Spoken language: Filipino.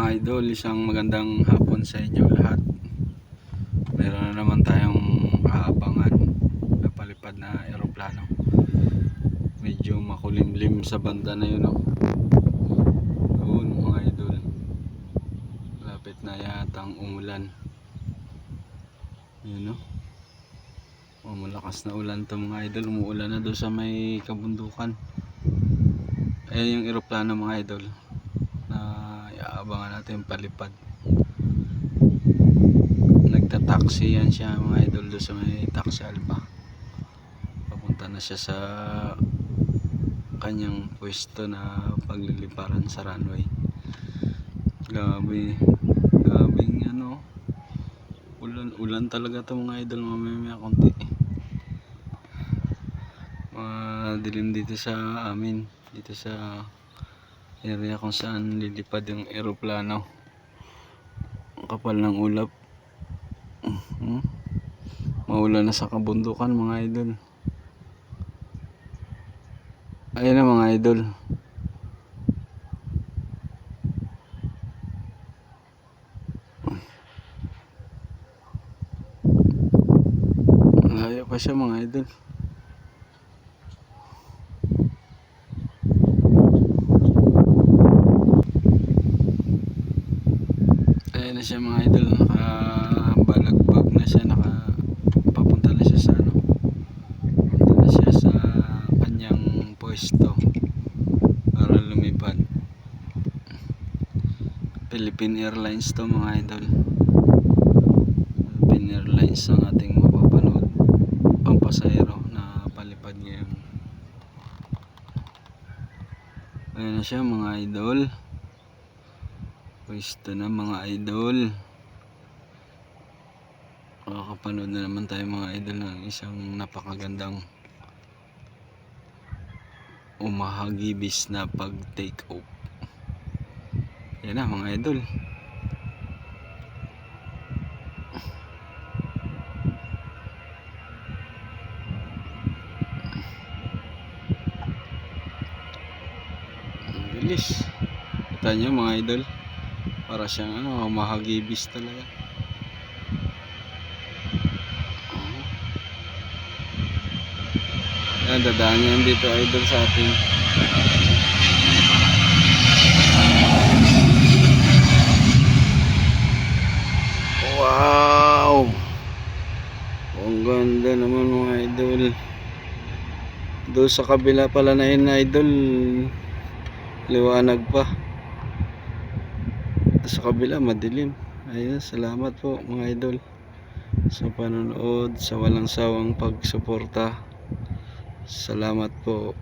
Mga idol, isang magandang hapon sa inyo lahat. Meron na naman tayong aabangan na palipad na eroplano. Medyo makulimlim sa banda na yun. Oh. Doon mga idol. Lapit na yatang umulan. Yun oh. Oh, malakas na ulan to mga idol. Umuulan na doon sa may kabundukan. Ayan yung eroplano mga idol natin palipad. Nagta-taxi yan siya mga idol doon sa may taxi alba. Papunta na siya sa kanyang pwesto na pagliliparan sa runway. Grabe. Grabing ano. Ulan, ulan talaga to mga idol mamaya konti. Madilim dito sa amin. Dito sa area kung saan lilipad yung eroplano. Ang kapal ng ulap. Hmm? Maulan na sa kabundukan mga idol. Ayun na mga idol. Malayo pa siya mga idol. Ayan na siya mga idol, nakabalagbag na siya, naka papunta na siya sa ano. Papunta na siya sa kanyang pwesto para lumipad. Philippine Airlines to mga idol. Philippine Airlines ang ating mapapanood. Pampasayro na palipad ngayon. Ayan na siya mga idol. Pwesto na mga idol. Makakapanood na naman tayo mga idol ng isang napakagandang umahagibis na pag take off. Yan na mga idol. Bilis. Kita nyo mga idol. Para siyang ano, mahagibis talaga. Oo. Yan, dadaan yan dito idol sa atin. Wow! Ang ganda naman mga idol. Doon sa kabila pala na yun idol. Liwanag pa sa kabila madilim. Ayun salamat po mga idol sa panonood sa walang sawang pagsuporta. Salamat po